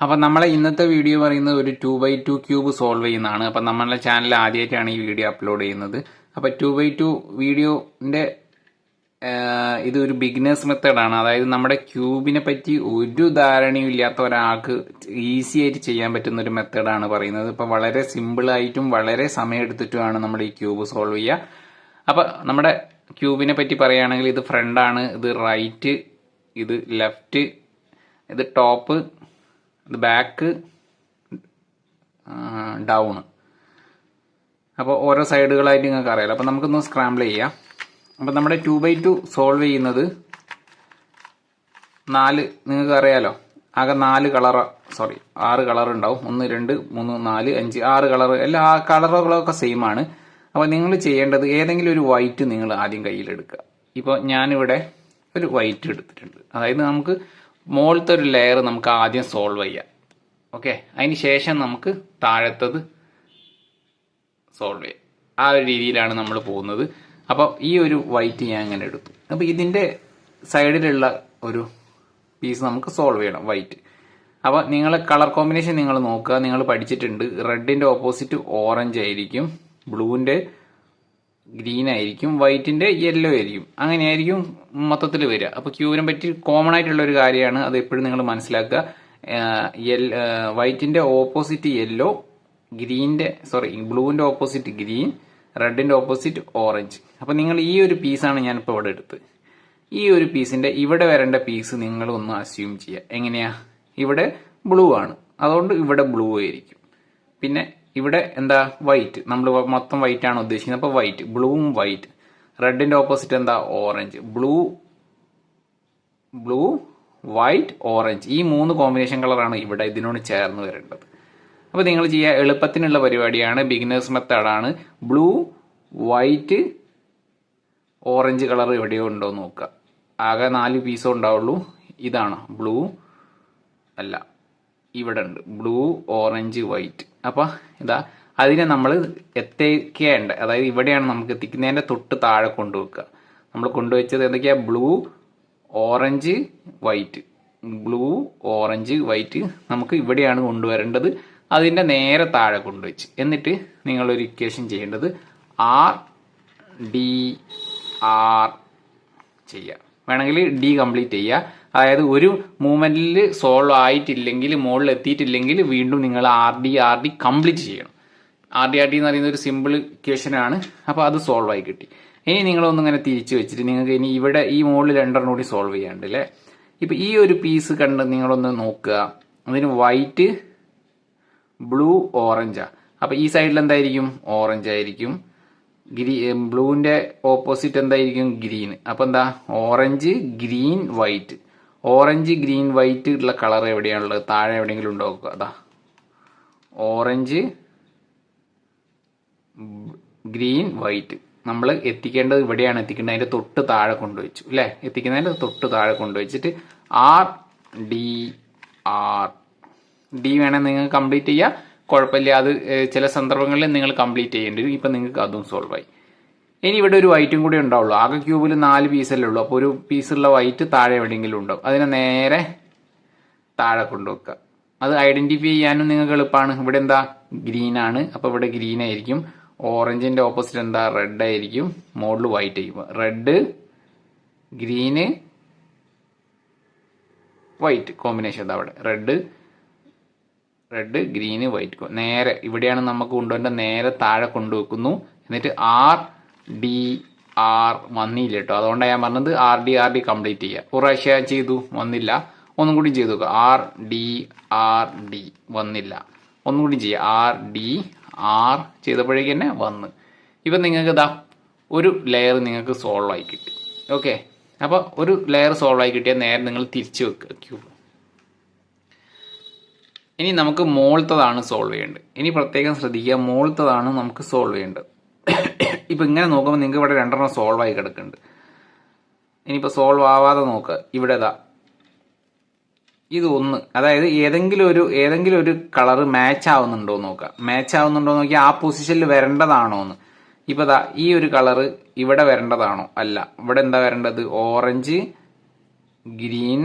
അപ്പം നമ്മളെ ഇന്നത്തെ വീഡിയോ പറയുന്നത് ഒരു two by two cube solve ചെയ്യുന്നതാണ്. അപ്പം നമ്മളെ ചാനൽ ആദ്യമായിട്ടാണ് ഈ വീഡിയോ അപ്ലോഡ് ചെയ്യുന്നത്. അപ്പം ടു ബൈ ടു വീഡിയോന്റെ ഇത് ഒരു ബിഗിനേഴ്സ് മെത്തേഡാണ് അതായത് നമ്മുടെ ക്യൂബിനെ പറ്റി ഒരു ധാരണയും ഇല്ലാത്ത ഒരാൾക്ക് ഈസി ആയിട്ട് ചെയ്യാൻ പറ്റുന്ന ഒരു മെത്തേഡാണ് പറയുന്നത്. ഇപ്പം വളരെ സിമ്പിൾ ആയിട്ടും വളരെ സമയമെടുത്തിട്ടുമാണ് നമ്മൾ ഈ ക്യൂബ് സോൾവ് ചെയ്യുക. അപ്പം നമ്മുടെ ക്യൂബിനെ പറ്റി പറയുകയാണെങ്കിൽ ഇത് ഫ്രണ്ടാണ് ഇത് റൈറ്റ് ഇത് ലെഫ്റ്റ് ഇത് ടോപ്പ് ഇത് ബാക്ക് ഡൗൺ അപ്പോൾ ഓരോ സൈഡുകളായിട്ട് നിങ്ങൾക്ക് അറിയാലോ. അപ്പോൾ നമുക്കൊന്ന് സ്ക്രാമ്പിൾ ചെയ്യാം. അപ്പോൾ നമ്മുടെ ടു ബൈ ടു സോൾവ് ചെയ്യുന്നത് നാല് നിങ്ങൾക്ക് അറിയാലോ. ആകെ നാല് കളർ സോറി ആറ് കളർ ഉണ്ടാവും. ഒന്ന് രണ്ട് മൂന്ന് നാല് അഞ്ച് ആറ് കളർ എല്ലാ ആ കളറുകളൊക്കെ സെയിം ആണ്. അപ്പോൾ നിങ്ങൾ ചെയ്യേണ്ടത് ഏതെങ്കിലും ഒരു വൈറ്റ് നിങ്ങൾ ആദ്യം കയ്യിലെടുക്കുക. ഇപ്പോൾ ഞാനിവിടെ ഒരു വൈറ്റ് എടുത്തിട്ടുണ്ട്. അതായത് നമുക്ക് മുകളിലത്തെ ഒരു ലെയർ നമുക്ക് ആദ്യം സോൾവ് ചെയ്യാം. ഓക്കെ അതിന് ശേഷം നമുക്ക് താഴത്തത് സോൾവ് ചെയ്യാം. ആ ഒരു രീതിയിലാണ് നമ്മൾ പോകുന്നത്. അപ്പോൾ ഈ ഒരു വൈറ്റ് ഞാൻ അങ്ങനെ എടുത്തു. അപ്പോൾ ഇതിന്റെ സൈഡിലുള്ള ഒരു പീസ് നമുക്ക് സോൾവ് ചെയ്യണം വൈറ്റ് അപ്പോൾ നിങ്ങൾ കളർ കോമ്പിനേഷൻ നിങ്ങൾ നോക്കുക. നിങ്ങൾ പഠിച്ചിട്ടുണ്ട്. റെഡിന്റെ ഓപ്പോസിറ്റ് ഓറഞ്ച് ആയിരിക്കും. ബ്ലൂവിന്റെ ഗ്രീൻ ആയിരിക്കും വൈറ്റിന്റെ യെല്ലോ ആയിരിക്കും. അങ്ങനെയായിരിക്കും മൊത്തത്തിൽ വരിക. അപ്പോൾ ക്യൂവിനെ പറ്റി കോമൺ ആയിട്ടുള്ള ഒരു കാര്യമാണ് അത് എപ്പോഴും നിങ്ങൾ മനസ്സിലാക്കുക. വൈറ്റിന്റെ ഓപ്പോസിറ്റ് യെല്ലോ ഗ്രീനിന്റെ സോറി ബ്ലൂവിന്റെ ഓപ്പോസിറ്റ് ഗ്രീൻ റെഡിന്റെ ഓപ്പോസിറ്റ് ഓറഞ്ച് അപ്പോൾ നിങ്ങൾ ഈ ഒരു പീസാണ് ഞാനിപ്പോൾ ഇവിടെ എടുത്ത് ഈ ഒരു പീസിന്റെ ഇവിടെ വരേണ്ട പീസ് നിങ്ങൾ ഒന്ന് അസ്യൂം ചെയ്യുക. എങ്ങനെയാ? ഇവിടെ ബ്ലൂ ആണ്. അതുകൊണ്ട് ഇവിടെ ബ്ലൂ ആയിരിക്കും. പിന്നെ ഇവിടെ എന്താ വൈറ്റ് നമ്മൾ മൊത്തം വൈറ്റ് ആണ് ഉദ്ദേശിക്കുന്നത്. അപ്പോൾ വൈറ്റ് ബ്ലൂവും വൈറ്റ് റെഡിന്റെ ഓപ്പോസിറ്റ് എന്താ? Orange blue blue white orange ഈ മൂന്ന് കോമ്പിനേഷൻ കളറാണ് ഇവിടെ ഇതിനോട് ചേർന്ന് വരേണ്ടത്. അപ്പോൾ നിങ്ങൾ ചെയ്യുക എളുപ്പത്തിനുള്ള പരിപാടിയാണ്. ബിഗിനേഴ്സ് മെത്തേഡാണ് ബ്ലൂ വൈറ്റ് ഓറഞ്ച് കളർ എവിടെയോ ഉണ്ടോ നോക്കുക. ആകെ നാല് പീസോ ഉണ്ടാവുള്ളൂ. ഇതാണ്. ബ്ലൂ അല്ല ഇവിടെ ഉണ്ട്. ബ്ലൂ ഓറഞ്ച് വൈറ്റ് അപ്പോൾ ഇതാ അതിനെ നമ്മൾ എത്തിക്കേണ്ട അതായത് ഇവിടെയാണ് നമുക്ക് എത്തിക്കുന്നതിന്റെ തൊട്ട് താഴെ കൊണ്ടുവെക്കുക. നമ്മൾ കൊണ്ടുവച്ചത് എന്തൊക്കെയാ? Blue orange white. Blue orange white നമുക്ക് ഇവിടെയാണ് കൊണ്ടുവരേണ്ടത്. അതിന്റെ നേരെ താഴെ കൊണ്ടുവച്ച്. എന്നിട്ട് നിങ്ങളൊരു ഇക്വേഷൻ ചെയ്യേണ്ടത് ആർ ഡി ആർ ചെയ്യുക. വേണമെങ്കിൽ ഡി കംപ്ലീറ്റ് ചെയ്യുക. അതായത് ഒരു മൂവ്മെന്റിൽ സോൾവ് ആയിട്ടില്ലെങ്കിൽ മുകളിൽ എത്തിയിട്ടില്ലെങ്കിൽ വീണ്ടും നിങ്ങൾ R D R D complete ചെയ്യണം. ആർ ഡി ആർ ഡി എന്ന് പറയുന്ന ഒരു സിമ്പിൾ ഇക്വേഷൻ ആണ്. അപ്പോൾ അത് സോൾവ് ആയി കിട്ടി. ഇനി നിങ്ങളൊന്നും ഇങ്ങനെ തിരിച്ചു വെച്ചിട്ട് നിങ്ങൾക്ക് ഇനി ഇവിടെ ഈ മുകളിൽ രണ്ടെണ്ണം കൂടി സോൾവ് ചെയ്യാണ്ട് അല്ലേ? ഇപ്പം ഈ ഒരു പീസ് കണ്ട് നിങ്ങളൊന്ന് നോക്കുക. അതിന് വൈറ്റ് ബ്ലൂ ഓറഞ്ചാ അപ്പം ഈ സൈഡിൽ എന്തായിരിക്കും? ഓറഞ്ച് ആയിരിക്കും. ഗ്രീ ബ്ലൂവിന്റെ ഓപ്പോസിറ്റ് എന്തായിരിക്കും? ഗ്രീൻ അപ്പൊ എന്താ? Orange green white orange green white ഉള്ള കളർ എവിടെയാണുള്ളത്? താഴെ എവിടെയെങ്കിലും ഉണ്ടോ അതാ. Orange green white. നമ്മൾ എത്തിക്കേണ്ടത് ഇവിടെയാണ്. എത്തിക്കേണ്ടത് അതിന്റെ തൊട്ട് താഴെ കൊണ്ടുവച്ചു. അല്ലേ? എത്തിക്കുന്നതിന്റെ തൊട്ട് താഴെ കൊണ്ടുവച്ചിട്ട് ആർ ഡി ആർ. ഡി വേണമെങ്കിൽ നിങ്ങൾ കംപ്ലീറ്റ് ചെയ്യുക. കുഴപ്പമില്ല. അത് ചില സന്ദർഭങ്ങളിൽ നിങ്ങൾ കംപ്ലീറ്റ് ചെയ്യേണ്ടി ഇപ്പം നിങ്ങൾക്ക് അതും സോൾവ് ആയി. ഇനി ഇവിടെ ഒരു വൈറ്റും കൂടി ഉണ്ടാവുള്ളൂ. ആകെ ക്യൂബിൽ നാല് പീസല്ലേ ഉള്ളൂ. അപ്പോൾ ഒരു പീസുള്ള വൈറ്റ് താഴെ എവിടെയെങ്കിലും ഉണ്ടാവും. അതിനെ നേരെ താഴെ കൊണ്ടുവെക്കുക. അത് ഐഡന്റിഫൈ ചെയ്യാനും നിങ്ങൾക്ക് എളുപ്പമാണ് ഇവിടെ എന്താ? ഗ്രീൻ ആണ്. അപ്പോൾ ഇവിടെ ഗ്രീൻ ആയിരിക്കും. ഓറഞ്ചിന്റെ ഓപ്പോസിറ്റ് എന്താ? റെഡ് ആയിരിക്കും. മുകളിൽ വൈറ്റ് ആയിരിക്കും. റെഡ് ഗ്രീന് വൈറ്റ് കോമ്പിനേഷൻ എന്താ അവിടെ റെഡ് റെഡ് ഗ്രീന് വൈറ്റ് നേരെ ഇവിടെയാണ് നമുക്ക് കൊണ്ടുവരേണ്ട നേരെ താഴെ കൊണ്ടുവെക്കുന്നു. എന്നിട്ട് ആർ ഡി ആർ വന്നില്ല കേട്ടോ. അതുകൊണ്ടാണ് ഞാൻ പറഞ്ഞത് R D R D complete ചെയ്യുക പ്രാവശ്യം ചെയ്തു വന്നില്ല. ഒന്നും കൂടി ചെയ്തു നോക്കുക ആർ ഡി ആർ ഡി വന്നില്ല. ഒന്നും കൂടി ചെയ്യുക ആർ ഡി ആർ ചെയ്തപ്പോഴേക്ക് തന്നെ വന്ന്. ഇപ്പം നിങ്ങൾക്ക് ഇതാ ഒരു ലെയർ നിങ്ങൾക്ക് സോൾവ് ആയി കിട്ടി. ഓക്കെ അപ്പോൾ ഒരു ലെയർ സോൾവ് ആയി കിട്ടിയാൽ നേരെ നിങ്ങൾ തിരിച്ചു വെക്കുക ഇനി നമുക്ക് മോളത്തതാണ് സോൾവ് ചെയ്യേണ്ടത്. ഇനി പ്രത്യേകം ശ്രദ്ധിക്കുക മോളത്തതാണ് നമുക്ക് സോൾവ് ചെയ്യേണ്ടത്. ഇപ്പം ഇങ്ങനെ നോക്കുമ്പോൾ നിങ്ങൾക്ക് ഇവിടെ രണ്ടെണ്ണം സോൾവ് ആയി കിടക്കുന്നുണ്ട്. ഇനിയിപ്പോൾ സോൾവ് ആവാതെ നോക്കുക ഇവിടെ ഇതാ ഇത് ഒന്ന്. അതായത് ഏതെങ്കിലും ഒരു ഏതെങ്കിലും ഒരു കളർ മാച്ച് ആവുന്നുണ്ടോ എന്ന് നോക്കുക മാച്ച് ആവുന്നുണ്ടോ നോക്കി ആ പൊസിഷനിൽ വരേണ്ടതാണോ എന്ന്. ഇപ്പം ദാ ഈ ഒരു കളറ് ഇവിടെ വരേണ്ടതാണോ? അല്ല. ഇവിടെ എന്താ വരേണ്ടത്? Orange green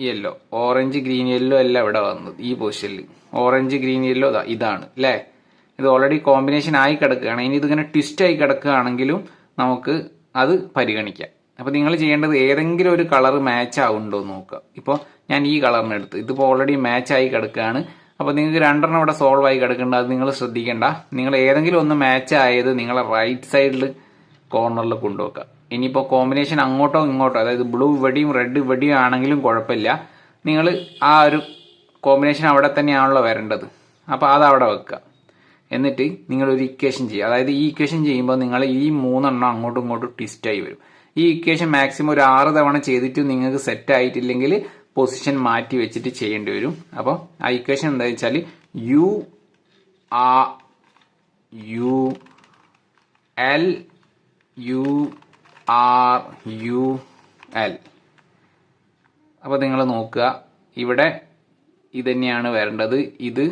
yellow orange green yellow അല്ല ഇവിടെ വന്നത് ഈ പൊസിഷനിൽ ഓറഞ്ച് ഗ്രീൻ യെല്ലോ ഇതാണ്. അല്ലേ ഇത് ഓൾറെഡി കോമ്പിനേഷൻ ആയി കിടക്കുകയാണ്. ഇനി ഇതിങ്ങനെ ട്വിസ്റ്റ് ആയി കിടക്കുകയാണെങ്കിലും നമുക്ക് അത് പരിഗണിക്കാം. അപ്പോൾ നിങ്ങൾ ചെയ്യേണ്ടത് ഏതെങ്കിലും ഒരു കളർ മാച്ച് ആവുന്നുണ്ടോ എന്ന് നോക്കുക. ഇപ്പോൾ ഞാൻ ഈ കളറിന് എടുത്ത്. ഇതിപ്പോൾ ഓൾറെഡി മാച്ച് ആയി കിടക്കുകയാണ്. അപ്പോൾ നിങ്ങൾക്ക് രണ്ടെണ്ണം ഇവിടെ സോൾവ് ആയി കിടക്കേണ്ട അത് നിങ്ങൾ ശ്രദ്ധിക്കേണ്ട. നിങ്ങൾ ഏതെങ്കിലും ഒന്ന് മാച്ച് ആയത് നിങ്ങളെ റൈറ്റ് സൈഡിൽ കോർണറിൽ കൊണ്ടുവെക്കുക. ഇനിയിപ്പോൾ കോമ്പിനേഷൻ അങ്ങോട്ടോ ഇങ്ങോട്ടോ അതായത് ബ്ലൂ ഇവിടെയും റെഡ് ഇവിടെയും ആണെങ്കിലും കുഴപ്പമില്ല. നിങ്ങൾ ആ ഒരു കോമ്പിനേഷൻ അവിടെ തന്നെയാണല്ലോ വരേണ്ടത്. അപ്പോൾ അത് അവിടെ വെക്കുക. എന്നിട്ട് നിങ്ങൾ ഒരു ഇക്വേഷൻ ചെയ്യുക. അതായത് ഈ ഇക്വേഷൻ ചെയ്യുമ്പോൾ നിങ്ങൾ ഈ മൂന്നെണ്ണം അങ്ങോട്ടും ഇങ്ങോട്ടും ട്വിസ്റ്റായി വരും. ഈ ഇക്വേഷൻ മാക്സിമം ഒരു ആറ് തവണ ചെയ്തിട്ട് നിങ്ങൾക്ക് സെറ്റ് ആയിട്ടില്ലെങ്കിൽ പൊസിഷൻ മാറ്റി വെച്ചിട്ട് ചെയ്യേണ്ടി വരും. അപ്പോൾ ആ ഇക്വേഷൻ എന്താ വെച്ചാൽ U R U L U R U L അപ്പോൾ നിങ്ങൾ നോക്കുക. ഇവിടെ ഇതന്നെയാണ് തന്നെയാണ് വരേണ്ടത്. ഇത്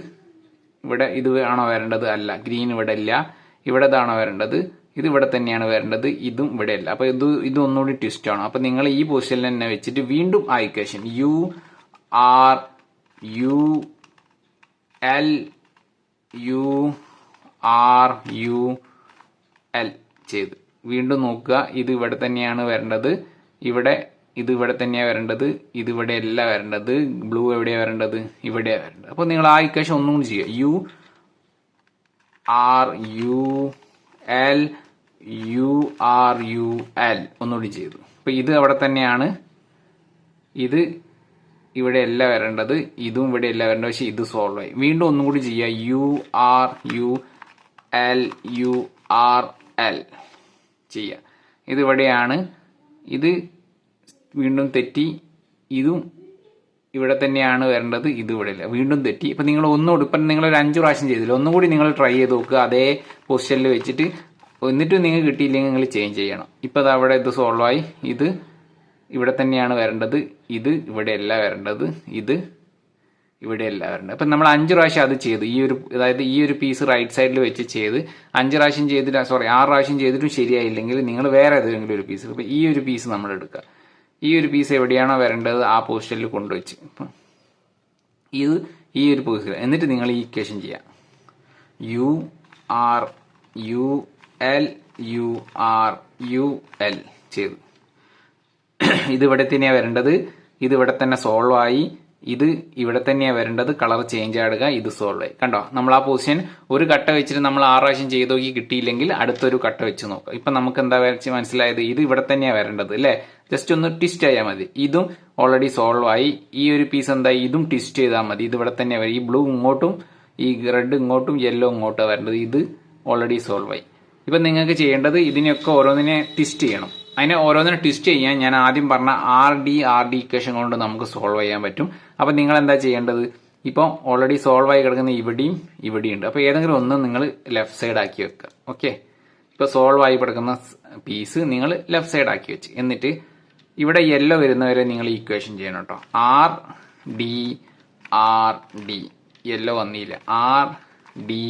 ഇവിടെ ഇത് ആണോ വരേണ്ടത്? അല്ല. ഗ്രീൻ ഇവിടെ ഇല്ല. ഇവിടെ ഇതാണോ വരേണ്ടത്? ഇത് ഇവിടെ തന്നെയാണ് വരേണ്ടത്. ഇതും ഇവിടെ അല്ല അപ്പോൾ ഇത് ഇത് ഒന്നുകൂടി ട്വിസ്റ്റ് ആണ്. അപ്പോൾ നിങ്ങൾ ഈ പൊസിഷനിൽ തന്നെ വെച്ചിട്ട് വീണ്ടും ആ equation U R U L U R U L ചെയ്ത്. വീണ്ടും നോക്കുക. ഇത് ഇവിടെ തന്നെയാണ് വരേണ്ടത്. ഇവിടെ ഇത് ഇവിടെ തന്നെയാണ് വരേണ്ടത് ഇത് ഇവിടെ അല്ല വരേണ്ടത് ബ്ലൂ എവിടെയാണ് വരേണ്ടത് ഇവിടെയാണ് വരേണ്ടത്. അപ്പോൾ നിങ്ങൾ ആ ഇക്വേഷൻ ഒന്നും കൂടി ചെയ്യുക. U R U L U R U L ഒന്നുകൂടി ചെയ്തു. അപ്പോൾ ഇത് അവിടെ തന്നെയാണ്. ഇത് ഇവിടെ അല്ല വരേണ്ടത് ഇതും ഇവിടെ അല്ല വരേണ്ടത് പക്ഷേ ഇത് സോൾവ് ആയി. വീണ്ടും ഒന്നും കൂടി ചെയ്യുക. U R U L U R L ചെയ്യുക. ഇത് ഇവിടെയാണ്. ഇത് വീണ്ടും തെറ്റി ഇതും ഇവിടെ തന്നെയാണ് വരേണ്ടത് ഇത് ഇവിടെ ഇല്ല. വീണ്ടും തെറ്റി. ഇപ്പം നിങ്ങൾ ഒന്നുകൂടി ഇപ്പം നിങ്ങൾ ഒരു അഞ്ച് പ്രാവശ്യം ചെയ്തില്ല. ഒന്നുകൂടി നിങ്ങൾ ട്രൈ ചെയ്ത് നോക്കുക അതേ പൊസിഷനിൽ വെച്ചിട്ട് എന്നിട്ടും നിങ്ങൾക്ക് കിട്ടിയില്ലെങ്കിൽ നിങ്ങൾ ചേഞ്ച് ചെയ്യണം. ഇപ്പം അത് അവിടെ ഇത് സോൾവ് ആയി. ഇത് ഇവിടെ തന്നെയാണ് വരേണ്ടത്. ഇത് ഇവിടെയല്ല വരേണ്ടത്. ഇത് ഇവിടെയല്ല വരേണ്ടത്. അപ്പം നമ്മൾ അഞ്ച് പ്രാവശ്യം അത് ചെയ്തു. ഈ ഒരു അതായത് ഈ ഒരു പീസ് റൈറ്റ് സൈഡിൽ വെച്ച് ചെയ്ത് അഞ്ച് പ്രാവശ്യം ചെയ്തിട്ട് സോറി ആറ് പ്രാവശ്യം ചെയ്തിട്ടും ശരിയായില്ലെങ്കിൽ നിങ്ങൾ വേറെ ഏതെങ്കിലും ഒരു പീസ് ഇപ്പം ഈ ഒരു പീസ് നമ്മൾ എടുക്കുക. ഈ ഒരു പീസ് എവിടെയാണോ വരേണ്ടത് ആ പൊസിഷനിൽ കൊണ്ടുവച്ച്. ഇത് ഈ ഒരു പൊസിഷൻ എന്നിട്ട് നിങ്ങൾ ഈ ഇക്വേഷൻ ചെയ്യാം. U R U L U R U L ചെയ്തു. ഇത് ഇവിടെ തന്നെയാണ് വരേണ്ടത്. ഇത് ഇവിടെ തന്നെ സോൾവ് ആയി. ഇത് ഇവിടെ തന്നെയാണ് വരേണ്ടത്. കളർ ചേഞ്ച് ആടുക ഇത് സോൾവ് ആയി. കണ്ടോ? നമ്മൾ ആ പൊസിഷൻ ഒരു കട്ട വെച്ചിട്ട് നമ്മൾ ആറ് പ്രാവശ്യം ചെയ്ത് നോക്കി കിട്ടിയില്ലെങ്കിൽ അടുത്തൊരു കട്ട വെച്ച് നോക്കാം. ഇപ്പൊ നമുക്ക് എന്താ വരച്ച് മനസ്സിലായത്? ഇത് ഇവിടെ തന്നെയാണ് വരേണ്ടത് അല്ലേ? ജസ്റ്റ് ഒന്ന് ട്വിസ്റ്റ് ആയാൽ മതി. ഇതും ഓൾറെഡി സോൾവ് ആയി. ഈ ഒരു പീസ് എന്താ? ഇതും ട്വിസ്റ്റ് ചെയ്താൽ മതി. ഇത് ഇവിടെ തന്നെ വരും ഈ ബ്ലൂ ഇങ്ങോട്ടും ഈ റെഡ് ഇങ്ങോട്ടും യെല്ലോ ഇങ്ങോട്ടും വരേണ്ടത്. ഇത് ഓൾറെഡി സോൾവ് ആയി. ഇപ്പൊ നിങ്ങൾക്ക് ചെയ്യേണ്ടത് ഇതിനെയൊക്കെ ഓരോന്നിനെ ട്വിസ്റ്റ് ചെയ്യണം. അതിനെ ഓരോന്നിനെ ട്വിസ്റ്റ് ചെയ്യാൻ ഞാൻ ആദ്യം പറഞ്ഞ R D R D equation കൊണ്ട് നമുക്ക് സോൾവ് ചെയ്യാൻ പറ്റും. അപ്പൊ നിങ്ങൾ എന്താ ചെയ്യേണ്ടത്? ഇപ്പോൾ ഓൾറെഡി സോൾവ് ആയി കിടക്കുന്ന ഇവിടെയും ഇവിടെയും ഉണ്ട് അപ്പോൾ ഏതെങ്കിലും ഒന്ന് നിങ്ങൾ ലെഫ്റ്റ് സൈഡ് ആക്കി വെക്കുക ഓക്കെ ഇപ്പോൾ സോൾവ് ആയി കിടക്കുന്ന പീസ് നിങ്ങൾ ലെഫ്റ്റ് സൈഡ് ആക്കി വെച്ച്. എന്നിട്ട് ഇവിടെ യെല്ലോ വരുന്നവരെ നിങ്ങൾ ഈക്വേഷൻ ചെയ്യണം കേട്ടോ. R D R D yellow വന്നില്ല. R D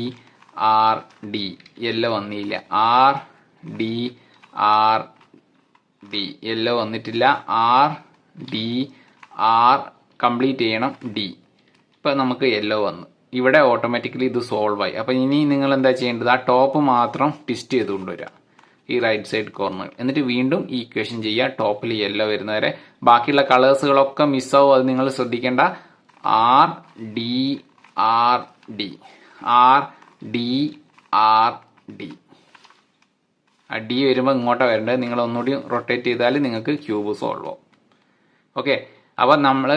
R D yellow വന്നില്ല. R D R D yellow വന്നിട്ടില്ല. ആർ ഡി ആർ കംപ്ലീറ്റ് ചെയ്യണം ഡി ഇപ്പം നമുക്ക് യെല്ലോ വന്നു. ഇവിടെ ഓട്ടോമാറ്റിക്കലി ഇത് സോൾവ് ആയി. അപ്പം ഇനി നിങ്ങൾ എന്താ ചെയ്യേണ്ടത്? ആ ടോപ്പ് മാത്രം ട്വിസ്റ്റ് ചെയ്ത് കൊണ്ടുവരിക. ഈ റൈറ്റ് സൈഡ് കോർണർ എന്നിട്ട് വീണ്ടും ഈ ഇക്വേഷൻ ചെയ്യുക ടോപ്പിൽ യെല്ലോ വരുന്നവരെ ബാക്കിയുള്ള കളേഴ്സുകളൊക്കെ മിസ്സാവും അത് നിങ്ങൾ ശ്രദ്ധിക്കേണ്ട. R D R D R D R D R D വരുമ്പോൾ ഇങ്ങോട്ടാണ് വരേണ്ടത്. നിങ്ങൾ ഒന്നുകൂടി റൊട്ടേറ്റ് ചെയ്താൽ നിങ്ങൾക്ക് ക്യൂബ് സോൾവ് ആവും. ഓക്കെ അപ്പോൾ നമ്മൾ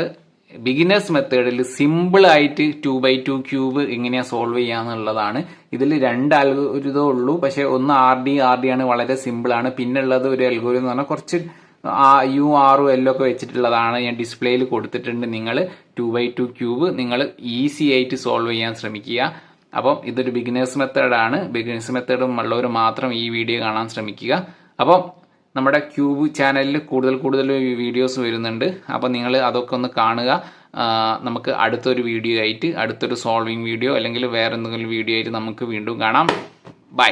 ബിഗിനേഴ്സ് മെത്തേഡിൽ സിമ്പിൾ ആയിട്ട് ടു ബൈ ടു ക്യൂബ് എങ്ങനെയാ സോൾവ് ചെയ്യാന്നുള്ളതാണ്. ഇതിൽ രണ്ട് അൽഗോരിതേ ഉള്ളൂ. പക്ഷെ ഒന്ന് ആർ ഡി ആർ ഡി ആണ് വളരെ സിമ്പിൾ ആണ്. പിന്നുള്ളത് ഒരു അൽഗോരിതം എന്ന് പറഞ്ഞാൽ കുറച്ച് യു ആറും എല്ലോ ഒക്കെ വെച്ചിട്ടുള്ളതാണ് ഞാൻ ഡിസ്പ്ലേയിൽ കൊടുത്തിട്ടുണ്ട് നിങ്ങൾ ടു ബൈ ടു ക്യൂബ് നിങ്ങൾ ഈസി ആയിട്ട് സോൾവ് ചെയ്യാൻ ശ്രമിക്കുക. അപ്പം ഇതൊരു ബിഗിനേഴ്സ് മെത്തേഡാണ് ബിഗിനേഴ്സ് മെത്തേഡും ഉള്ളവർ മാത്രം ഈ വീഡിയോ കാണാൻ ശ്രമിക്കുക. അപ്പം നമ്മുടെ ക്യൂബ് ചാനലിൽ കൂടുതൽ കൂടുതൽ വീഡിയോസ് വരുന്നുണ്ട്. അപ്പോൾ നിങ്ങൾ അതൊക്കെ ഒന്ന് കാണുക. നമുക്ക് അടുത്തൊരു വീഡിയോ ആയിട്ട് അടുത്തൊരു സോൾവിങ് വീഡിയോ അല്ലെങ്കിൽ വേറെ എന്തെങ്കിലും വീഡിയോ ആയിട്ട് നമുക്ക് വീണ്ടും കാണാം. ബൈ